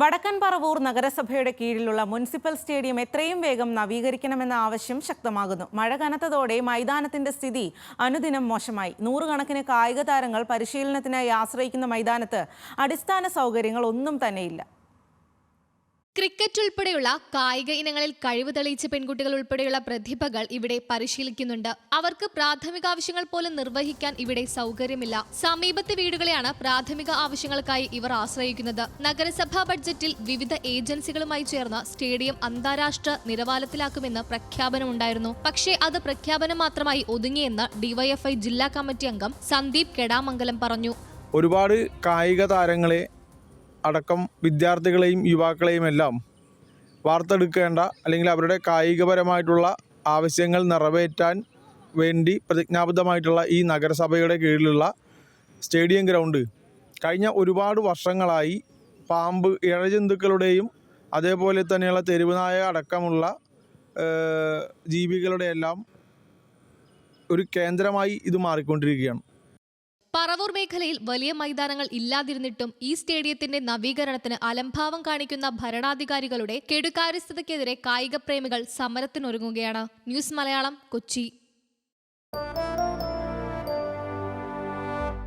വടക്കൻ പറവൂർ നഗരസഭയുടെ കീഴിലുള്ള മുനിസിപ്പൽ സ്റ്റേഡിയം എത്രയും വേഗം നവീകരിക്കണമെന്ന ആവശ്യം ശക്തമാകുന്നു. മഴ കനത്തതോടെ മൈതാനത്തിന്റെ സ്ഥിതി അനുദിനം മോശമായി. നൂറുകണക്കിന് കായിക താരങ്ങൾ പരിശീലനത്തിനായി ആശ്രയിക്കുന്ന മൈതാനത്ത് അടിസ്ഥാന സൗകര്യങ്ങൾ ഒന്നും തന്നെയില്ല. ക്രിക്കറ്റ് ഉൾപ്പെടെയുള്ള കായിക ഇനങ്ങളിൽ കഴിവ് തെളിയിച്ച പെൺകുട്ടികൾ ഉൾപ്പെടെയുള്ള പ്രതിഭകൾ ഇവിടെ പരിശീലിക്കുന്നുണ്ട്. അവർക്ക് പ്രാഥമിക ആവശ്യങ്ങൾ പോലും നിർവഹിക്കാൻ ഇവിടെ സൗകര്യമില്ല. സമീപത്തെ വീടുകളെയാണ് പ്രാഥമിക ആവശ്യങ്ങൾക്കായി ഇവർ ആശ്രയിക്കുന്നത്. നഗരസഭാ ബഡ്ജറ്റിൽ വിവിധ ഏജൻസികളുമായി ചേർന്ന് സ്റ്റേഡിയം അന്താരാഷ്ട്ര നിലവാരത്തിലാക്കുമെന്ന് പ്രഖ്യാപനമുണ്ടായിരുന്നു. പക്ഷേ അത് പ്രഖ്യാപനം മാത്രമായി ഒതുങ്ങിയെന്ന് ഡിവൈഎഫ്ഐ ജില്ലാ കമ്മിറ്റി അംഗം സന്ദീപ് കെടാമംഗലം പറഞ്ഞു. ഒരുപാട് കായിക താരങ്ങളെ അടക്കം വിദ്യാർത്ഥികളെയും യുവാക്കളെയും എല്ലാം വാർത്തെടുക്കേണ്ട അല്ലെങ്കിൽ അവരുടെ കായികപരമായിട്ടുള്ള ആവശ്യങ്ങൾ നിറവേറ്റാൻ വേണ്ടി പ്രതിജ്ഞാബദ്ധമായിട്ടുള്ള ഈ നഗരസഭയുടെ കീഴിലുള്ള സ്റ്റേഡിയം ഗ്രൗണ്ട് കഴിഞ്ഞ ഒരുപാട് വർഷങ്ങളായി പാമ്പ് ഇഴജന്തുക്കളുടെയും അതേപോലെ തന്നെയുള്ള തെരുവുനായ അടക്കമുള്ള ജീവികളുടെ എല്ലാം ഒരു കേന്ദ്രമായി ഇത് മാറിക്കൊണ്ടിരിക്കുകയാണ്. പറവൂർ മേഖലയിൽ വലിയ മൈതാനങ്ങൾ ഇല്ലാതിരുന്നിട്ടും ഈ സ്റ്റേഡിയത്തിന്റെ നവീകരണത്തിന് അലംഭാവം കാണിക്കുന്ന ഭരണാധികാരികളുടെ കെടുകാര്യസ്ഥതയ്ക്കെതിരെ കായിക പ്രേമികൾ സമരത്തിനൊരുങ്ങുകയാണ്. ന്യൂസ് മലയാളം കൊച്ചി.